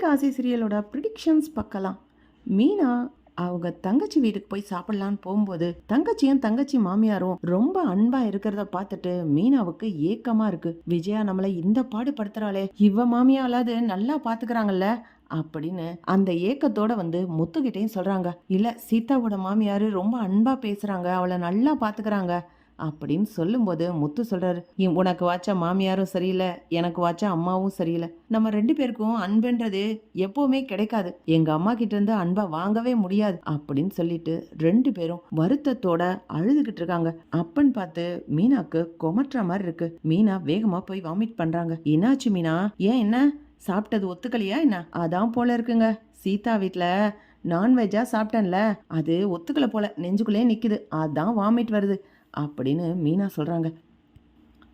இன்னைக்கு சிறியலோட சீரியலோட ப்ரிடிக்ஷன்ஸ் பார்க்கலாம். மீனா அவங்க தங்கச்சி வீட்டுக்கு போய் சாப்பிடலான்னு போகும்போது தங்கச்சியும் தங்கச்சி மாமியாரும் ரொம்ப அன்பா இருக்கிறத பார்த்துட்டு மீனாவுக்கு ஏக்கமா இருக்கு. விஜயா நம்மளை இந்த பாடு படுத்துறாளே இவ மாமியாலாவது நல்லா பாத்துக்கிறாங்கல்ல? அப்படின்னு அந்த ஏக்கத்தோட வந்து முத்துக்கிட்டையும் சொல்றாங்க. இல்ல சீதாவோட மாமியாரு ரொம்ப அன்பா பேசுறாங்க அவளை நல்லா பாத்துக்கிறாங்க. அப்படின்னு சொல்லும்போது முத்து சொல்றாரு உனக்கு வாச்சா மாமியாரும் சரியில்லை எனக்கு வாச்சா அம்மாவும் சரியில்லை. நம்ம ரெண்டு பேருக்கும் அன்புன்றது எப்பவுமே கிடைக்காது. எங்க அம்மா கிட்ட இருந்து அன்பா வாங்கவே முடியாது. அப்படின்னு சொல்லிட்டு ரெண்டு பேரும் வருத்தத்தோட அழுதுகிட்டு இருக்காங்க. அப்பன்னு பார்த்து மீனாக்கு கொமட்டுற மாதிரி இருக்கு. மீனா வேகமா போய் வாமிட் பண்றாங்க. என்னாச்சு மீனா? ஏன் என்ன? சாப்பிட்டது ஒத்துக்கலையா என்ன? அதான் போல இருக்குங்க. சீதா வீட்டில் நான்வெஜ்ஜா சாப்பிட்டேன்ல. அது ஒத்துக்கல போல. நெஞ்சுக்குள்ளே நிக்குது. அதான் வாமிட் வருது. அப்படின்னு மீனா சொல்கிறாங்க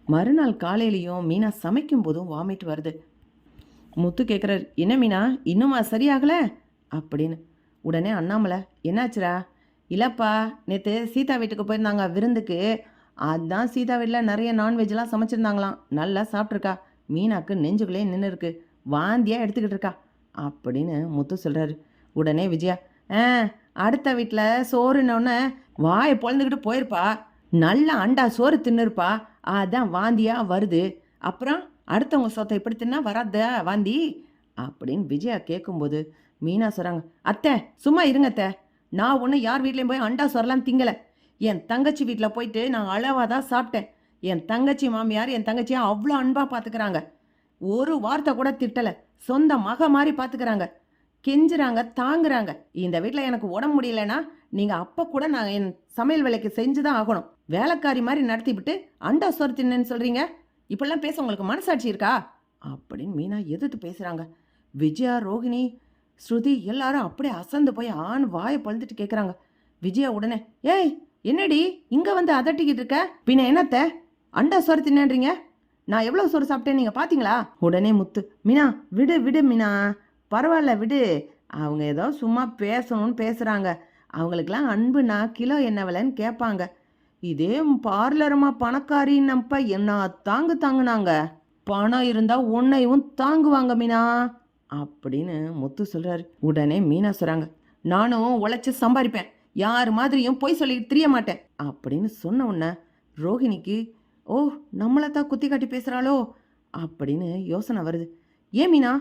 மறுநாள் காலையிலையும் மீனா சமைக்கும் போதும் வாமிட் வருது. முத்து கேட்குறாரு என்ன மீனா இன்னுமா சரியாகலை? அப்படின்னு. உடனே அண்ணாமலை என்னாச்சுடா? இல்லைப்பா நேற்று சீதா வீட்டுக்கு போயிருந்தாங்க விருந்துக்கு. அதுதான் சீதா வீட்டில் நிறைய நான்வெஜ்லாம் சமைச்சிருந்தாங்களாம். நல்லா சாப்பிட்ருக்கா மீனாக்கு நெஞ்சுக்குள்ளே நின்று இருக்கு. வாந்தியாக எடுத்துக்கிட்டு இருக்கா. அப்படின்னு முத்து சொல்கிறாரு உடனே விஜயா ஆ அடுத்த வீட்டில் சோறுனோடனே வாயை பொழந்துக்கிட்டு போயிருப்பா. நல்ல அண்டா சோறு தின்னுருப்பா. அதான் வாந்தியா வருது. அப்புறம் அடுத்தவங்க சொத்தை இப்படி தின்னா? வராத வாந்தி. அப்படின்னு விஜயா கேட்கும்போது மீனா சொல்கிறாங்க அத்தை சும்மா இருங்க அத்தை. நான் ஒன்றும் யார் வீட்லேயும் போய் அண்டா சோறலாம் திங்கலை. என் தங்கச்சி வீட்டில் போயிட்டு நான் அளவாக தான் சாப்பிட்டேன். என் தங்கச்சி மாமியார் என் தங்கச்சியை அவ்வளோ அன்பாக பார்த்துக்கிறாங்க ஒரு வார்த்தை கூட திட்டலை. சொந்த மக மாதிரி பார்த்துக்கிறாங்க கெஞ்சுறாங்க தாங்குறாங்க. இந்த வீட்டில் எனக்கு உடம்பு முடியலன்னா நீங்கள் அப்போ கூட நான் என் சமையல் வேலைக்கு செஞ்சு தான் ஆகணும். வேலைக்காரி மாதிரி நடத்திவிட்டு அண்டா சோறு தின்னேன்னு சொல்கிறீங்க இப்படிலாம் பேச உங்களுக்கு மனசாட்சி இருக்கா? அப்படின்னு மீனா எதிர்த்து பேசுகிறாங்க விஜயா ரோகிணி ஸ்ருதி எல்லாரும் அப்படியே அசந்து போய் ஆண் வாயை பழுந்துட்டு கேட்குறாங்க விஜயா உடனே ஏய் என்னடி? இங்கே வந்து அதட்டிக்கிட்டு இருக்க? பின்ன என்னத்த? அண்டா சோறு தின்னன்றீங்க? நான் எவ்வளோ சோறு சாப்பிட்டேன் நீங்கள் பார்த்தீங்களா உடனே முத்து மீனா விடு விடு மீனா. பரவாயில்ல விடு. அவங்க ஏதோ சும்மா பேசணும்னு பேசுகிறாங்க அவங்களுக்கெல்லாம் அன்புனா கிலோ என்ன விலைன்னு கேட்பாங்க. இதே பார்லருமா நம்ப என்ன தாங்கு தாங்குனாங்க. பணம் இருந்தால் உன்னையும் தாங்குவாங்க மீனா. அப்படின்னு முத்து சொல்கிறாரு உடனே மீனா சொல்கிறாங்க நானும் உழைச்சி சம்பாதிப்பேன் யார் மாதிரியும் பொய் சொல்லிட்டு தெரிய மாட்டேன். அப்படின்னு சொன்ன உடனே ரோஹிணிக்கு ஓ நம்மளை தான் குத்தி காட்டி பேசுகிறாளோ அப்படின்னு யோசனை வருது. ஏன் மீனா?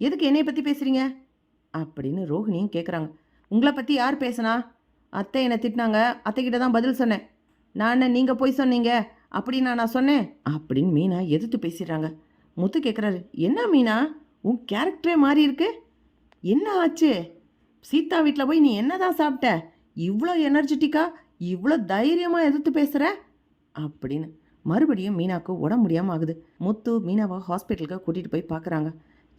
எதுக்கு என்னை பற்றி பேசுகிறீங்க அப்படின்னு ரோஹிணியும் கேட்குறாங்க உங்களை பற்றி யார் பேசுனா? அத்தை என்னை திட்டினாங்க. அத்தைக்கிட்ட தான் பதில் சொன்னேன். நான் நீங்கள் போய் சொன்னீங்க? அப்படின்னு நான் சொன்னேன். அப்படின்னு மீனா எதிர்த்து பேசிடுறாங்க. முத்து கேட்குறாரு என்ன மீனா? உன் கேரக்டரே மாறி இருக்கு? என்ன ஆச்சு? சீதா வீட்டில் போய் நீ என்னதான் சாப்பிட்ட? இவ்வளோ எனர்ஜெட்டிக்காக இவ்வளோ தைரியமாக எதிர்த்து பேசுகிற அப்படின்னு மறுபடியும் மீனாவுக்கு உடம்பு முடியாமல் ஆகுது. முத்து மீனாவை ஹாஸ்பிட்டலுக்கு கூட்டிகிட்டு போய் பார்க்குறாங்க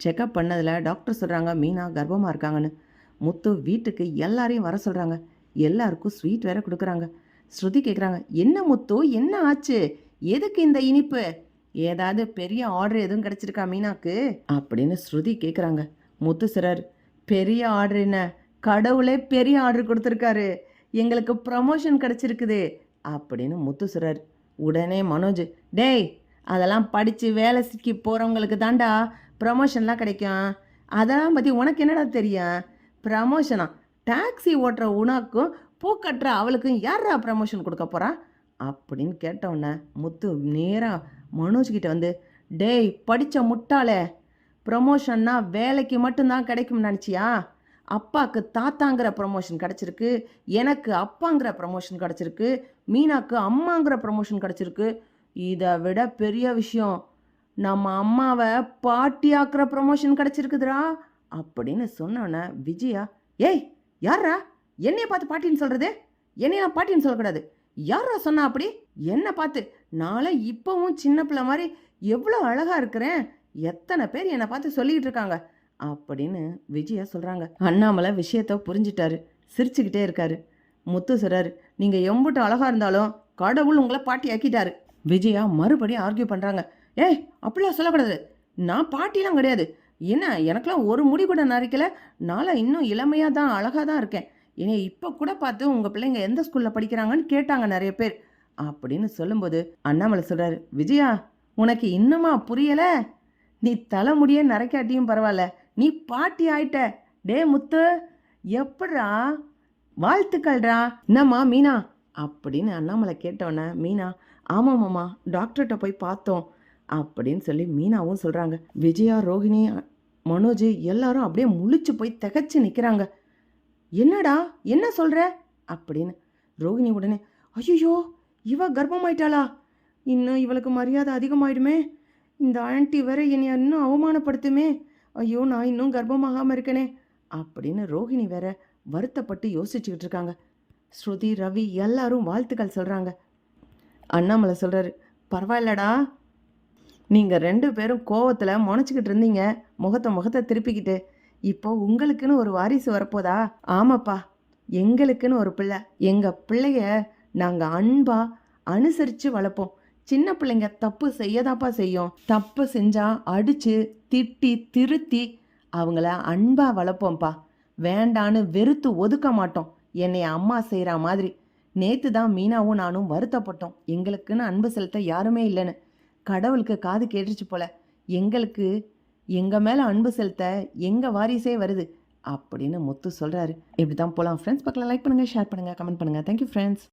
செக்கப் பண்ணதில் டாக்டர் சொல்கிறாங்க மீனா கர்ப்பமாக இருக்காங்கன்னு. முத்து வீட்டுக்கு எல்லாரையும் வர சொல்கிறாங்க எல்லாருக்கும் ஸ்வீட் வேற கொடுக்குறாங்க. ஸ்ருதி கேட்குறாங்க என்ன முத்து என்ன ஆச்சு? எதுக்கு இந்த இனிப்பு? ஏதாவது பெரிய ஆர்டர் எதுவும் கிடச்சிருக்கா மீனாக்கு? அப்படின்னு ஸ்ருதி கேட்குறாங்க முத்து சிறர் பெரிய ஆர்டர் என்ன? கடவுளே பெரிய ஆர்டர் கொடுத்துருக்காரு. எங்களுக்கு ப்ரமோஷன் கிடைச்சிருக்குது. அப்படின்னு முத்து சிறர் உடனே மனோஜ் டேய் அதெல்லாம் படித்து வேலை சிக்கி போகிறவங்களுக்கு தாண்டா ப்ரமோஷன்லாம் கிடைக்கும். அதெல்லாம் பற்றி உனக்கு என்னடா தெரியும்? ப்ரமோஷனா டாக்ஸி ஓட்டுற உனக்கும் பூ கட்டுற அவளுக்கும் யாரா ப்ரமோஷன் கொடுக்க போகிறா அப்படின்னு கேட்டவுடனே முத்து நேராக மனோஜ்கிட்ட வந்து டேய் படித்த முட்டாளே ப்ரமோஷன்னா வேலைக்கு மட்டும்தான் கிடைக்கும்னு நினச்சியா? அப்பாவுக்கு தாத்தாங்கிற ப்ரமோஷன் கிடச்சிருக்கு எனக்கு அப்பாங்கிற ப்ரமோஷன் கிடச்சிருக்கு மீனாக்கு அம்மாங்கிற ப்ரமோஷன் கிடச்சிருக்கு. இதை விட பெரிய விஷயம். நம்ம அம்மாவை பாட்டியாக்குற ப்ரொமோஷன் கிடச்சிருக்குதுடா அப்படின்னு சொன்னோன்னே விஜயா ஏய் யாரா என்னைய பார்த்து பாட்டின்னு சொல்கிறது என்னைய நான் பாட்டின்னு சொல்லக்கூடாது. யாரா சொன்னா அப்படி? என்னை பார்த்து. நாளை இப்போவும் சின்ன பிள்ளை மாதிரி எவ்வளோ அழகாக இருக்கிறேன். எத்தனை பேர் என்னை பார்த்து சொல்லிக்கிட்டு இருக்காங்க? அப்படின்னு விஜயா சொல்கிறாங்க அண்ணாமலை விஷயத்த புரிஞ்சிட்டாரு. சிரிச்சுக்கிட்டே இருக்காரு. முத்து சொல்றாரு நீங்கள் எம்பிட்டு அழகாக இருந்தாலும் கடவுள் உங்களை பாட்டி ஆக்கிட்டாரு. விஜயா மறுபடியும் ஆர்கியூ பண்ணுறாங்க ஏய் அப்படிலாம் சொல்லக்கூடாது. நான் பாட்டிலாம் கிடையாது. என்ன எனக்கெலாம் ஒரு முடி கூட நரைக்கல. நாளை இன்னும் இளமையாக தான் அழகாக தான் இருக்கேன். இனி இப்போ கூட பார்த்து உங்கள் பிள்ளைங்க எந்த ஸ்கூலில் படிக்கிறாங்கன்னு கேட்டாங்க நிறைய பேர். அப்படின்னு சொல்லும்போது அண்ணாமலை சொல்கிறாரு விஜயா உனக்கு இன்னுமா புரியலை? நீ தலைமுடியே நரைக்காட்டியும் பரவாயில்ல. நீ பாட்டி ஆயிட்ட. டே முத்து எப்படா வாழ்த்துக்கள்டா என்னம்மா மீனா? அப்படின்னு அண்ணாமலை கேட்டோன்னே மீனா ஆமாம் மாமா டாக்டர்கிட்ட போய் பார்த்தோம். அப்படின்னு சொல்லி மீனாவும் சொல்கிறாங்க விஜயா ரோஹிணி மனோஜ் எல்லாரும் அப்படியே முழிச்சு போய் திகச்சு நிற்கிறாங்க என்னடா என்ன சொல்கிற அப்படின்னு ரோஹிணி உடனே ஐயோ இவ கர்ப்பமாயிட்டாளா? இன்னும் இவளுக்கு மரியாதை அதிகமாயிடுமே. இந்த ஆண்டி வேற என்னை இன்னும் அவமானப்படுத்துமே. ஐயோ நான் இன்னும் கர்ப்பமாகாமல் இருக்கனே. அப்படின்னு ரோஹிணி வேற வருத்தப்பட்டு யோசிச்சுக்கிட்டு இருக்காங்க. ஸ்ருதி ரவி எல்லாரும் வாழ்த்துக்கள் சொல்கிறாங்க அண்ணாமலை சொல்கிறாரு பரவாயில்லடா நீங்கள் ரெண்டு பேரும் கோவத்தில் முனைச்சிக்கிட்டு இருந்தீங்க. முகத்தை முகத்தை திருப்பிக்கிட்டு இப்போ உங்களுக்குன்னு ஒரு வாரிசு வரப்போதா? ஆமாப்பா எங்களுக்குன்னு ஒரு பிள்ளை. எங்கள் பிள்ளைய நாங்கள் அன்பாக அனுசரித்து வளர்ப்போம். சின்ன பிள்ளைங்க தப்பு செய்யதாப்பா செய்யும். தப்பு செஞ்சால் அடித்து திட்டி திருத்தி அவங்கள அன்பாக வளர்ப்போம்ப்பா. வேண்டான்னு வெறுத்து ஒதுக்க மாட்டோம். என்னை அம்மா செய்கிற மாதிரி. நேற்று தான் மீனாவும் நானும் வருத்தப்பட்டோம். எங்களுக்குன்னு அன்பு செலுத்த யாருமே இல்லைன்னு. கடவுளுக்கு காது கேட்டுச்சு போல. எங்களுக்கு எங்கள் மேலே அன்பு செலுத்த எங்கள் வாரிசே வருது அப்படின்னு முத்து சொல்கிறாரு இப்படி தான் போகலாம் ஃப்ரெண்ட்ஸ் பக்கம் லைக் பண்ணுங்கள் ஷேர் பண்ணுங்கள் கமெண்ட் பண்ணுங்கள் தேங்க்யூ ஃப்ரெண்ட்ஸ்